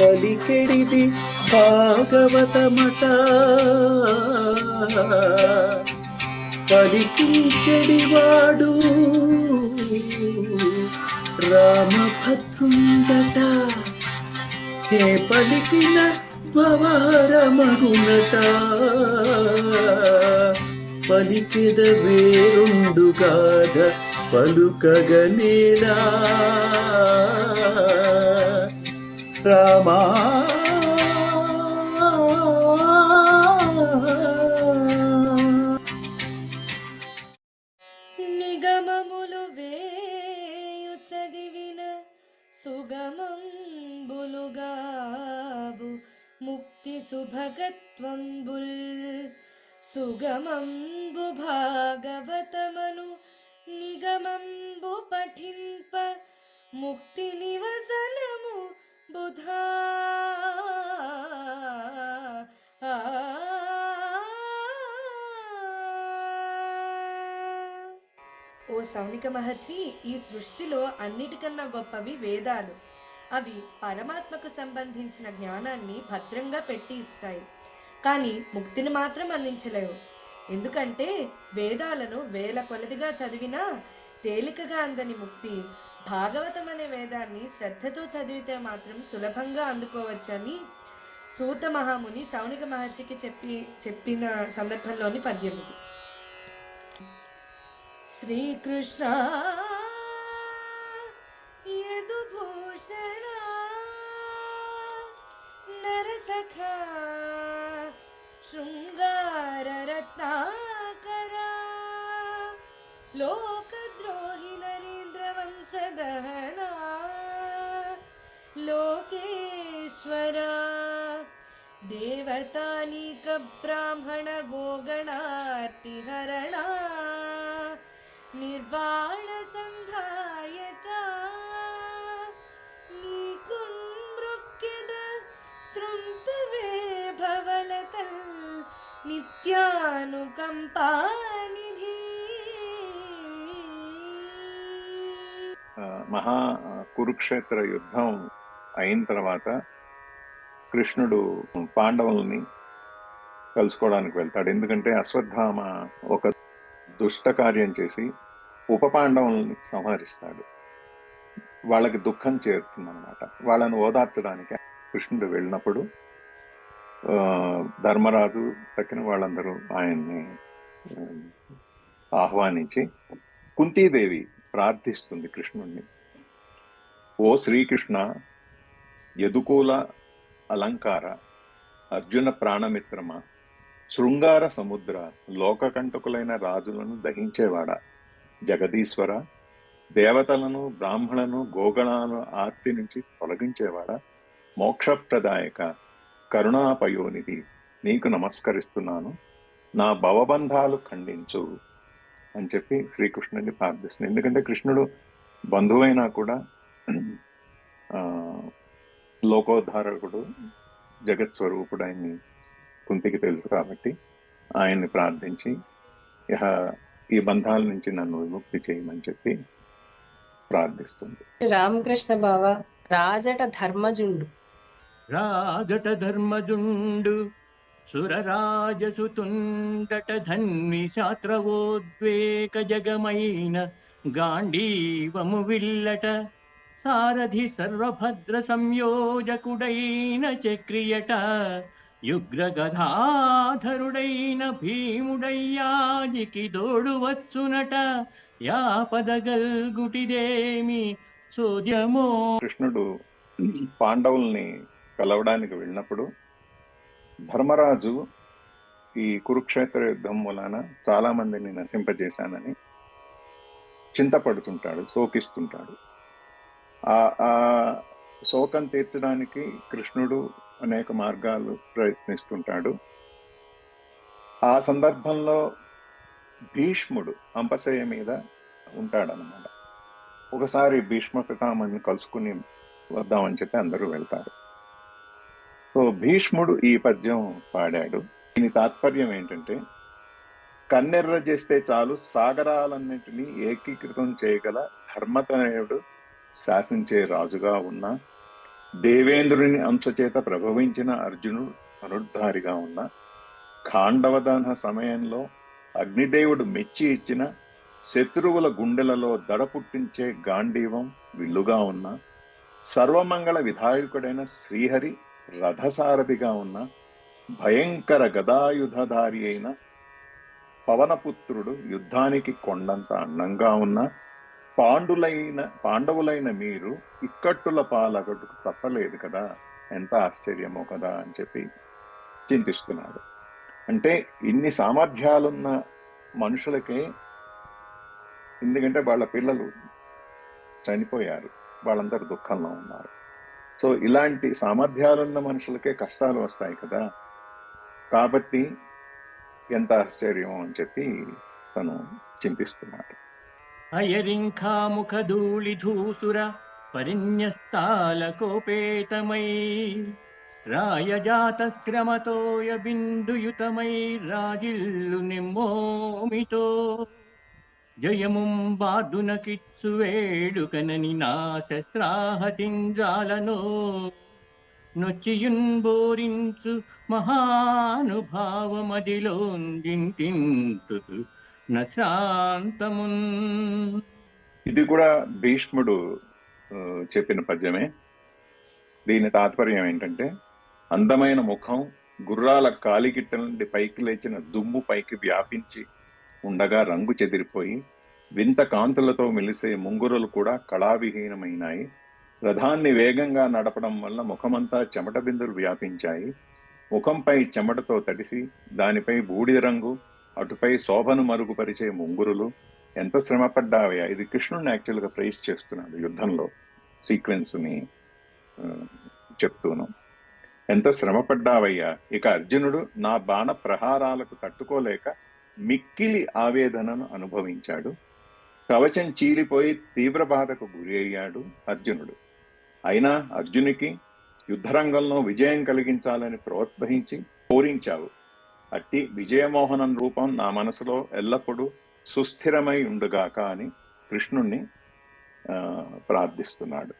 పలికెడిది భాగవతమట పలికించెడివాడు రామభద్రుందట హే పలికిన భవరమగునట పలికిద వేరుండు కాద పలుకగనేలా రమా. నిగమములు వేయు చదివిన సుగమంబులుగావు ముక్తి సుభగత్వంబుల్ సుగమంబు భాగవతమను నిగమంబు పఠింప ముక్తి నివసన బుధ. ఓ సౌనిక మహర్షి ఈ సృష్టిలో అన్నిటికన్నా గొప్పవి వేదాలు. అవి పరమాత్మకు సంబంధించిన జ్ఞానాన్ని భద్రంగా పెట్టి ఇస్తాయి కానీ ముక్తిని మాత్రం అందించలేవు. ఎందుకంటే వేదాలను వేల కొలదిగా చదివినా తేలికగా అందని ముక్తి భాగవతం అనే వేదాన్ని శ్రద్ధతో చదివితే మాత్రం సులభంగా అందుకోవచ్చని సూత మహాముని సౌనిక మహర్షికి చెప్పి చెప్పిన సందర్భంలోని పద్యం ఇది. శ్రీకృష్ణ యదుభూషణ నరసఖ శృంగార రత్నాకర లోప దేవతానీక బ్రాహ్మణ గోగణార్తిహరణ నిర్వాణ సంధాయక నీకున్మృక్యద త్రుంపవే భవలతల్ నిత్యానుకంపానిధి ఆ, మహా కురుక్షేత్ర యుద్ధం అయిన తర్వాత కృష్ణుడు పాండవుల్ని కలుసుకోవడానికి వెళ్తాడు. ఎందుకంటే అశ్వత్థామ ఒక దుష్ట కార్యం చేసి ఉప పాండవుల్ని సంహరిస్తాడు. వాళ్ళకి దుఃఖం చేరుతుందన్నమాట. వాళ్ళని ఓదార్చడానికి కృష్ణుడు వెళ్ళినప్పుడు ధర్మరాజు తక్కిన వాళ్ళందరూ ఆయన్ని ఆహ్వానించి కుంతీదేవి ప్రార్థిస్తుంది కృష్ణుణ్ణి. ఓ శ్రీకృష్ణ యదుకూల అలంకార అర్జున ప్రాణమిత్రమ శృంగార సముద్ర లోకకంటకులైన రాజులను దహించేవాడ. జగదీశ్వర దేవతలను బ్రాహ్మణను గోగణాలను ఆర్తి నుంచి తొలగించేవాడ. మోక్షప్రదాయక కరుణాపయోనిధి నీకు నమస్కరిస్తున్నాను. నా భవబంధాలు ఖండించు అని చెప్పి శ్రీకృష్ణుడిని ప్రార్థిస్తుంది. ఎందుకంటే కృష్ణుడు బంధువైనా కూడా లోకోద్ధారకుడు జగత్ స్వరూపుడు ఆయన్ని కుంతికి తెలుసు కాబట్టి ఆయన్ని ప్రార్థించి ఇహ ఈ బంధాల నుంచి నన్ను విముక్తి చేయమని చెప్పి ప్రార్థిస్తుంది. రామకృష్ణ బావ రాజట ధర్మజుండు. రాజట ధర్మజుండు సురరాజసుతుండట ధన్వి శాత్రవోద్వేక జగమైన గాంధీవము విల్లట. సారథి సర్వభద్ర సంయోజకుడైన చక్రియట యుగ్రగధాధరుడైన భీముడయ్యాజికి దోడువచ్చునట యాపదగల్గుటిదేమి సోద్యమో. కృష్ణుడు పాండవుల్ని కలవడానికి వెళ్ళినప్పుడు ధర్మరాజు ఈ కురుక్షేత్ర యుద్ధం మూలాన చాలా మందిని నశింపజేశానని చింతపడుతుంటాడు శోకిస్తుంటాడు. ఆ శోకం తీర్చడానికి కృష్ణుడు అనేక మార్గాలు ప్రయత్నిస్తుంటాడు. ఆ సందర్భంలో భీష్ముడు అంపశయ్య మీద ఉంటాడనమాట ఒకసారి భీష్మ పితామని కలుసుకుని వద్దామని చెప్పి అందరూ వెళ్తారు. సో భీష్ముడు ఈ పద్యం పాడాడు. దీని తాత్పర్యం ఏంటంటే కన్నెర్ర చేస్తే చాలు సాగరాలన్నింటినీ ఏకీకృతం చేయగల ధర్మతనయుడు శాసించే రాజుగా ఉన్న దేవేంద్రుని అంశచేత ప్రభవించిన అర్జునుడు అనుద్ధారిగా ఉన్న ఖాండవదహన సమయంలో అగ్నిదేవుడు మెచ్చి ఇచ్చిన శత్రువుల గుండెలలో దడ పుట్టించే గాంధీవం విల్లుగా ఉన్న సర్వమంగళ విధాయకుడైన శ్రీహరి రథసారథిగా ఉన్న భయంకర గదాయుధధారి అయిన పవనపుత్రుడు యుద్ధానికి కొండంత అందంగా ఉన్న పాండులైన పాండవులైన మీరు ఇక్కట్టుల పాలగట్టుకు తప్పలేదు కదా? ఎంత ఆశ్చర్యమో కదా అని చెప్పి చింతిస్తున్నాడు అంటే ఇన్ని సామర్థ్యాలున్న మనుషులకే ఎందుకంటే వాళ్ళ పిల్లలు చనిపోయారు వాళ్ళందరూ దుఃఖంలో ఉన్నారు. సో ఇలాంటి సామర్థ్యాలున్న మనుషులకే కష్టాలు వస్తాయి కదా? కాబట్టి ఎంత ఆశ్చర్యం అని చెప్పి తను చింతిస్తున్నాడు అయరింఖాముఖధూళిధూసుర పరిన్యస్తాలకోపేతమై రాయజాతశ్రమతోయ బిందుయుతమై రాజిల్లు నిమ్మోమితో జయముం బాదునకిచ్చు వేడుకనని నా శస్త్రాహతింజాలను నొచ్చియున్ బోరించు మహానుభావమదిలోందింతింతు నశాంతమున్ ఇది కూడా భీష్ముడు చెప్పిన పద్యమే. దీని తాత్పర్యం ఏంటంటే అందమైన ముఖం గుర్రాల కాలిగిట్ట నుండి పైకి లేచిన దుమ్ము పైకి వ్యాపించి ఉండగా రంగు చెదిరిపోయి వింత కాంతులతో మెలిసే ముంగురులు కూడా కళావిహీనమైనాయి. రథాన్ని వేగంగా నడపడం వల్ల ముఖమంతా చెమట బిందులు వ్యాపించాయి. ముఖంపై చెమటతో తడిసి దానిపై బూడిద రంగు అటుపై శోభను మరుగుపరిచే ముంగురులు ఎంత శ్రమ పడ్డావయ్యా ఇది కృష్ణుడిని యాక్చువల్గా ప్రైజ్ చేస్తున్నాడు యుద్ధంలో. సీక్వెన్స్ని చెప్తూను. ఎంత శ్రమ పడ్డావయ్యా ఇక అర్జునుడు నా బాణ ప్రహారాలకు తట్టుకోలేక మిక్కిలి ఆవేదనను అనుభవించాడు. కవచం చీలిపోయి తీవ్ర బాధకు గురి అయ్యాడు అర్జునుడు. అయినా అర్జునికి యుద్ధరంగంలో విజయం కలిగించాలని ప్రోత్సహించి పూరించావు అట్టి విజయమోహనం రూపం నా మనసులో ఎల్లప్పుడూ సుస్థిరమై ఉండుగాక అని కృష్ణుణ్ణి ప్రార్థిస్తున్నాడు.